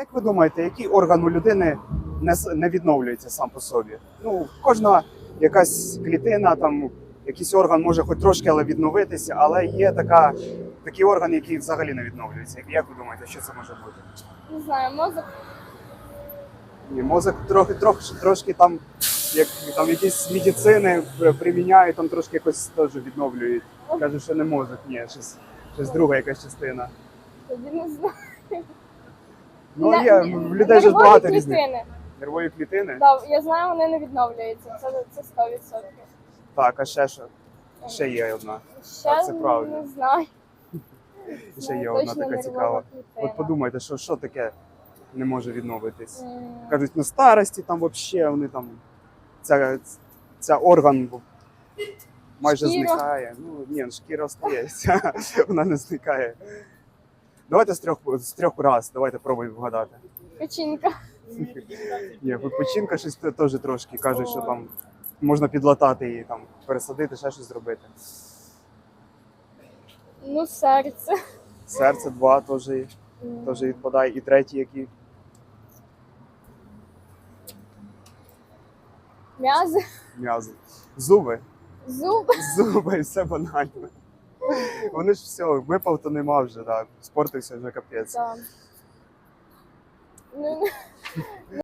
Як ви думаєте, який орган у людини не, не відновлюється сам по собі? Ну, кожна якась клітина, там якийсь орган може хоч трошки але відновитися, але є така, такий орган, який взагалі не відновлюється. Як- Як ви думаєте, що це може бути? Не знаю, мозок. Ні, мозок трохи, трохи, трошки там, як там якісь медицини приміняють, там трошки якось теж відновлюють. Кажуть, що не мозок, ні, щось, щось друга якась частина. Тоді не знаю. Ну, Не- є, в людей ж нервові багато різних. клітини. Нервові клітини? Да, я знаю, вони не відновлюються. Це, це 100%. Так, а ще що? Ще є одна. Ще Так, це правильно. не знаю. Ще є одна точно така нервова цікава. клітина. От подумайте, що, що таке не може відновитись. М, Кажуть, на старості там взагалі вони там ця, ця орган майже Шкіра. зникає. Ну ні, ну, шкіра остається, вона не зникає. Давайте з трьох з трьох раз, давайте пробуємо вгадати. Печінка. Ні, печінка щось теж трошки кажуть, що там можна підлатати її, там пересадити, ще щось зробити. Ну, серце. Серце два теж, теж відпадає. І третій, який М'язи. м'язи. Зуби. Зуби. Зуби, все банально. Вони ж все, випав, то нема вже, так. Спортився вже капець. Да. Ну,